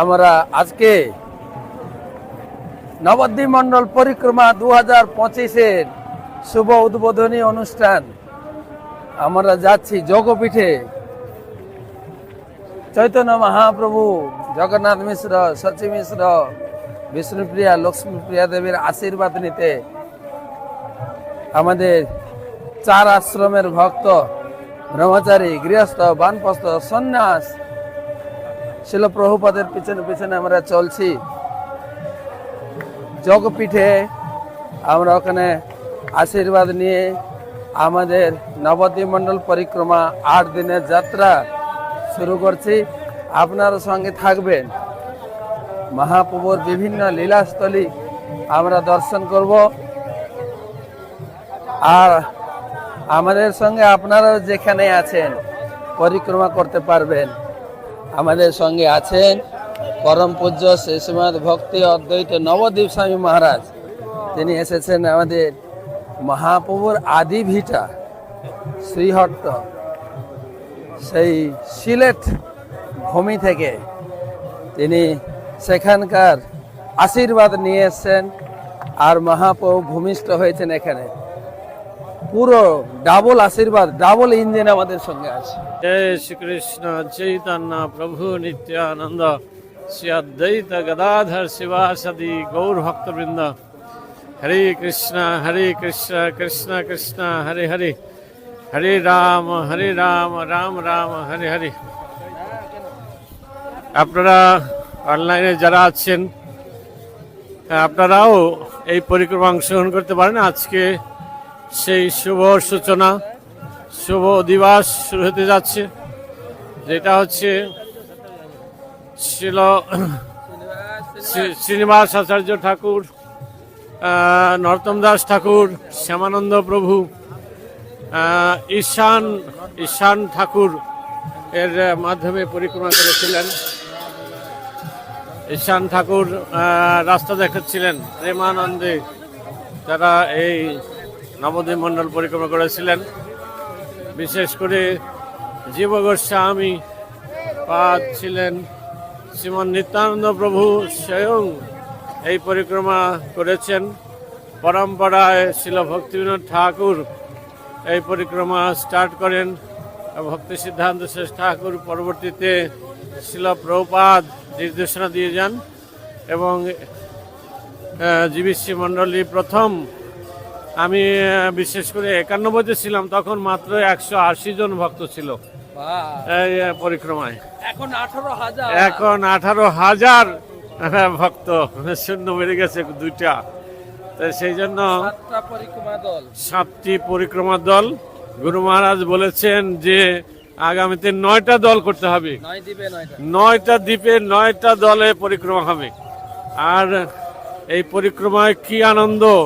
আমরা আজকে নবদ্বীপ মণ্ডল পরিক্রমা দু হাজার পঁচিশের শুভ উদ্বোধনী অনুষ্ঠান। আমরা যাচ্ছি যোগপীঠে। চৈতন্য মহাপ্রভু, জগন্নাথ মিশ্র সচি মিশ্র, বিষ্ণুপ্রিয়া, লক্ষ্মীপ্রিয়া দেবীর আশীর্বাদ নিতে আমাদের চার আশ্রমের ভক্ত, ব্রহ্মচারী, গৃহস্থ, বানপ্রস্থ, সন্ন্যাস শিল প্রভুপদের পিছনে পিছনে আমরা চলছি। যোগপীঠে আমরা ওখানে আশীর্বাদ নিয়ে আমাদের নবদ্বীপ মণ্ডল পরিক্রমা আট দিনের যাত্রা শুরু করছি। আপনার সঙ্গে থাকবেন মহাপ্রভুর বিভিন্ন লীলাস্থলী আমরা দর্শন করব। আর আমাদের সঙ্গে আপনারাও যেখানে আছেন পরিক্রমা করতে পারবেন। আমাদের সঙ্গে আছেন পরম পূজ্য শেষমাদ ভক্তি অদ্বৈত নবদ্বীপ স্বামী মহারাজ। তিনি এসেছেন আমাদের মহাপ্রভুর আদি ভিটা শ্রীহট্ট। সেই সিলেট ভূমি থেকে তিনি সেখানকার আশীর্বাদ নিয়ে এসছেন আর মহাপ্রভু ভূমিষ্ঠ হয়েছেন এখানে। পুরো ডাবল আশীর্বাদ ডাবল ইঞ্জিন আমাদের সঙ্গে আছে। জয় শ্রীকৃষ্ণ, চৈতন্য, প্রভু নিত্যানন্দ শ্রী অদ্বৈত গদাধর শিবাসদি গৌর ভক্তবৃন্দ হরে কৃষ্ণ হরে কৃষ্ণ কৃষ্ণ কৃষ্ণ, হরে হরে। হরে রাম হরে রাম রাম রাম, হরে হরে। আপনারা অনলাইনে যারা আছেন, আপনারাও এই পরিক্রমা অংশগ্রহণ করতে পারেন। আজকে সেই শুভ সূচনা শুভ দিবস শুরু হতে যাচ্ছে যেটা হচ্ছে ছিল শ্রী- শ্রীনিবাস আচার্য ঠাকুর আহ, নরোত্তম দাস ঠাকুর শ্যামানন্দ প্রভু ঈশান ঈশান ঠাকুর এর মাধ্যমে পরিক্রমা করেছিলেন। ঈশান ঠাকুর রাস্তা দেখাচ্ছিলেন প্রেমানন্দে তারা এই নবদ্বীপ মণ্ডল পরিক্রমা করেছিলেন। বিশেষ করে জীব গোস্বামী পাদ ছিলেন। শ্রীমন নিত্যানন্দ প্রভু স্বয়ং এই পরিক্রমা করেছেন। পরম্পরায় শিল ভক্তিবিনোদ ঠাকুর এই পরিক্রমা স্টার্ট করেন। ভক্তি সিদ্ধান্ত শেষ ঠাকুর পরবর্তীতে শিল প্রপাদ নির্দেশনা দিয়ে যান এবং জীবিশ্রী মণ্ডলী প্রথম আমি বিশেষ করে একান্নবইতে ছিলাম তখন মাত্র একশো আশি জন ভক্ত ছিল। পরিক্রমায়। এখন আঠারো হাজার। এখন আঠারো হাজার ভক্ত। শূন্য বেড়ে গেছে দুইটা। তো সেই জন্য সাতটা পরিক্রমা দল। গুরু মহারাজ বলেছেন যে আগামীতে নয়টা দল করতে হবে। নয়টা দ্বীপে নয়টা দলে পরিক্রমা হবে। আর এই পরিক্রমায় কি আনন্দ?